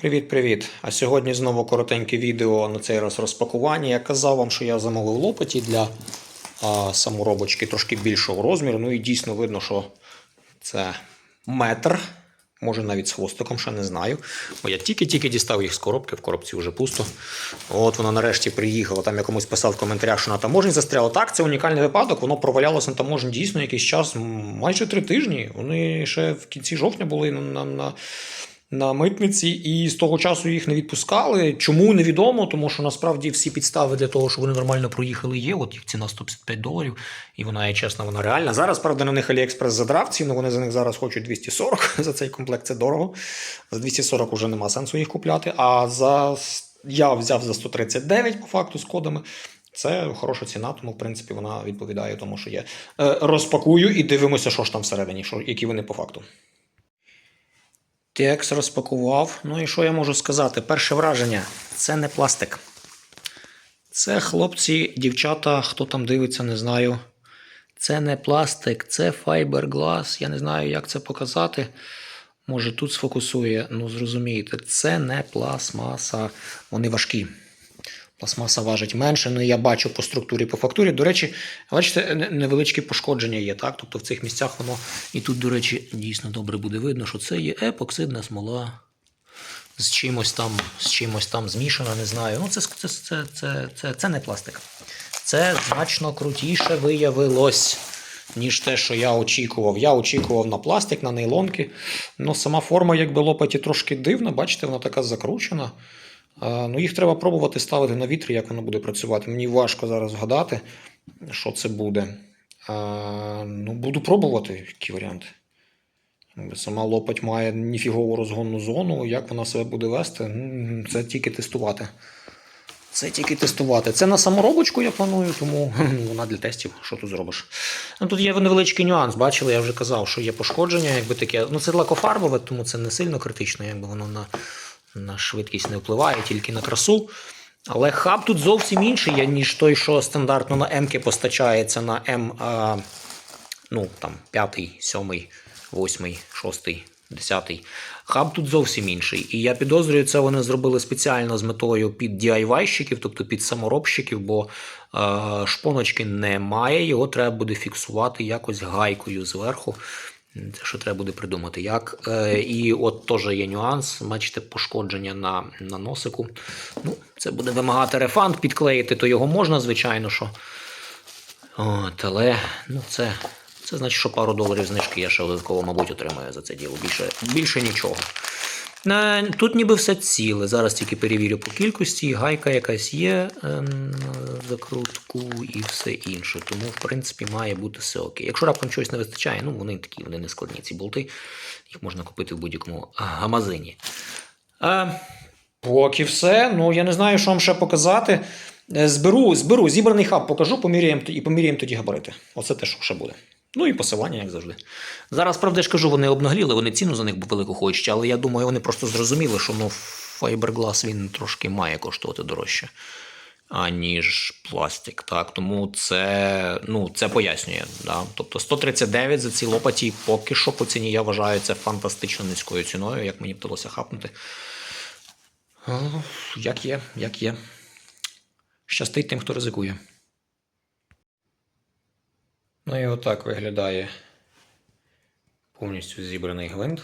Привіт-привіт! А сьогодні знову коротеньке відео на цей раз розпакування. Я казав вам, що я замовив лопаті для а, саморобочки трошки більшого розміру. Ну і дійсно видно, що це метр, може навіть з хвостиком, ще не знаю. Бо я тільки-тільки дістав їх з коробки, в коробці вже пусто. От воно нарешті приїхало. Там я комусь писав в коментарях, що на таможні застряло. Так, це унікальний випадок. Воно провалялося на таможні дійсно якийсь час, майже три тижні. Вони ще в кінці жовтня були на. на, на митниці, і з того часу їх не відпускали. Чому невідомо, тому що насправді всі підстави для того, щоб вони нормально проїхали, є. От їх ціна 155 доларів, і вона є чесна, вона реальна. Зараз, правда, на них Аліекспрес задрав ціну, вони за них зараз хочуть 240 за цей комплект. Це дорого. За 240 вже нема сенсу їх купляти. А за я взяв за 139 по факту з кодами. Це хороша ціна, тому в принципі вона відповідає тому, що є. Е, розпакую і дивимося, що ж там всередині, що, які вони по факту. Текст розпакував. Ну і що я можу сказати? Перше враження це не пластик. Це хлопці, дівчата, хто там дивиться, не знаю. Це не пластик, це файберглас. Я не знаю, як це показати. Може тут сфокусує, ну зрозумієте, це не пластмаса. Вони важкі. Пластмаса важить менше, ну я бачу по структурі, по фактурі. До речі, бачите, невеличкі пошкодження є, так? Тобто в цих місцях воно. І тут, до речі, дійсно добре буде видно, що це є епоксидна смола. З чимось там, з чимось там змішана, не знаю. Ну, це, це, це, це, це, це не пластик. Це значно крутіше виявилось, ніж те, що я очікував. Я очікував на пластик, на нейлонки. Ну, сама форма, якби лопаті трошки дивна, бачите, вона така закручена. Ну, їх треба пробувати ставити на вітрі, як воно буде працювати. Мені важко зараз згадати, що це буде. Ну, буду пробувати, які варіанти. Сама лопать має ніфігову розгонну зону. Як вона себе буде вести, це тільки тестувати. Це тільки тестувати. Це на саморобочку я планую, тому вона для тестів. Що тут зробиш? Ну, тут є невеличкий нюанс. Бачили, я вже казав, що є пошкодження, якби таке. Ну, це лакофарбове, тому це не сильно критично, якби воно на, на швидкість не впливає, тільки на красу. Але хаб тут зовсім інший, ніж той, що стандартно на М-ки постачається на М, а, ну, там, 5, 7, 8, 6, 10. Хаб тут зовсім інший. І я підозрюю, це вони зробили спеціально з метою під DIY-щиків, тобто під саморобщиків, бо е, шпоночки немає, його треба буде фіксувати якось гайкою зверху. Що треба буде придумати. Як. Е, і от теж є нюанс. Бачите, пошкодження на, на носику. Ну, це буде вимагати рефанд, підклеїти, то його можна, звичайно, що. От, але ну, це, це значить, що пару доларів знижки я ще додатково, мабуть, отримаю за це діло. Більше, більше нічого. Тут ніби все ціле. Зараз тільки перевірю по кількості, гайка якась є е, закрутку і все інше. Тому, в принципі, має бути все окей. Якщо раптом чогось не вистачає, ну вони такі, вони не складні, ці болти. Їх можна купити в будь-якому а. Е, Поки все. Ну я не знаю, що вам ще показати. Е, Зберу, зберу зібраний хаб, покажу, поміряємо і поміряємо тоді габарити. Оце те, що ще буде. Ну і посилання, як завжди. Зараз, правда, я ж кажу, вони обнагліли, вони ціну за них велику хочуть, але я думаю, вони просто зрозуміли, що ну, файберглас він трошки має коштувати дорожче, аніж пластик. Так? Тому це, ну, це пояснює. Да? Тобто 139 за ці лопаті поки що по ціні я вважаю це фантастично низькою ціною, як мені вдалося хапнути. Як є, як є. Щастить тим, хто ризикує. Ну і отак виглядає повністю зібраний гвинт.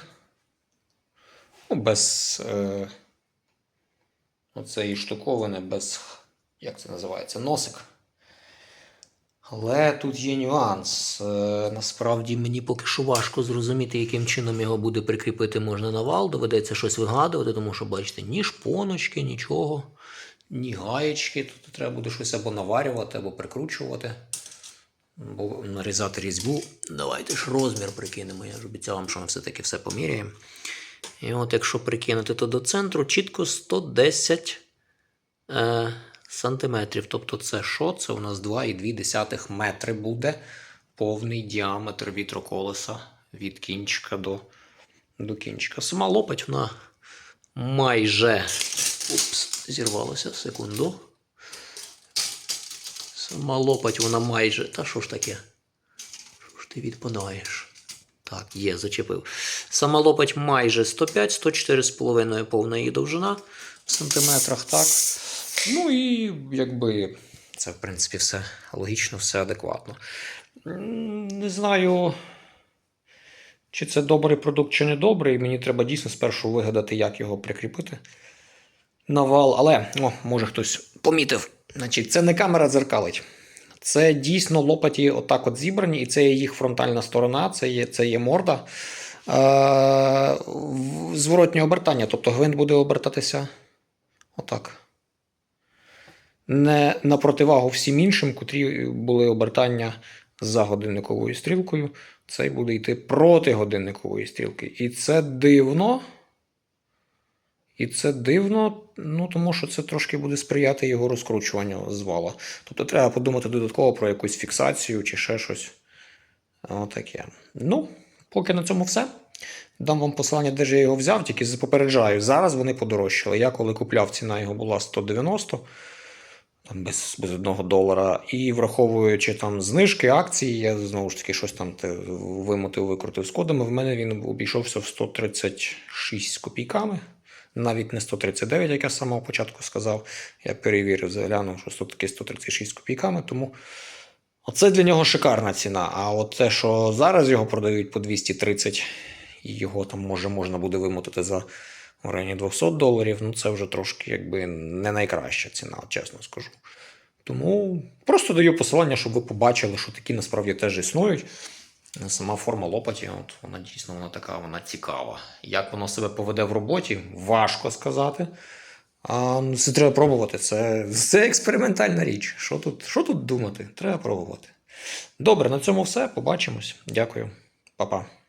Ну, без е, оцеї штуковини, без, як це називається, носик. Але тут є нюанс. Е, насправді мені поки що важко зрозуміти, яким чином його буде прикріпити можна на вал. Доведеться щось вигадувати, тому що, бачите, ні шпоночки, нічого, ні гаєчки. Тут треба буде щось або наварювати, або прикручувати. Або нарізати різьбу. Давайте ж розмір прикинемо. Я ж обіцяв вам, що ми все-таки все поміряємо. І от якщо прикинути, то до центру чітко 110 е, сантиметрів. Тобто це що? Це у нас 2,2 метри буде повний діаметр вітроколеса від кінчика до, до кінчика. Сама лопать вона майже. Упс, зірвалося, секунду. Сама лопать вона майже. Та що ж таке? Що ж ти відпадаєш? Так, є, зачепив. Сама лопать майже 105, 104,5 повна її довжина в сантиметрах, так. Ну і якби це, в принципі, все логічно, все адекватно. Не знаю, чи це добрий продукт, чи не добрий. Мені треба дійсно спершу вигадати, як його прикріпити на вал. Але, о, може хтось помітив. Значить, це не камера дзеркалить. Це дійсно лопаті отак от зібрані, і це є їх фронтальна сторона, це є, це є морда. Е, зворотнє обертання, тобто гвинт буде обертатися отак. Не на противагу всім іншим, котрі були обертання за годинниковою стрілкою. Цей буде йти проти годинникової стрілки. І це дивно. І це дивно, ну тому що це трошки буде сприяти його розкручуванню з вала. Тобто треба подумати додатково про якусь фіксацію чи ще щось. Отаке. Ну, поки на цьому все. Дам вам посилання, де ж я його взяв, тільки попереджаю. Зараз вони подорожчали. Я коли купляв, ціна його була 190 там без, без одного долара. І враховуючи там знижки, акції, я знову ж таки щось там вимотив, викрутив з кодами. В мене він обійшовся в 136 з копійками. Навіть не 139, як я з самого початку сказав. Я перевірив, заглянув, що тут таки 136 копійками. Тому оце для нього шикарна ціна. А от те, що зараз його продають по 230, і його там може можна буде вимотати за в районі 200 доларів, ну це вже трошки якби не найкраща ціна, чесно скажу. Тому просто даю посилання, щоб ви побачили, що такі насправді теж існують. Сама форма лопаті, от вона дійсно вона така, вона цікава. Як воно себе поведе в роботі, важко сказати. А ну, це треба пробувати. Це, це експериментальна річ. Що тут, що тут думати? Треба пробувати. Добре, на цьому все. Побачимось. Дякую, Па-па.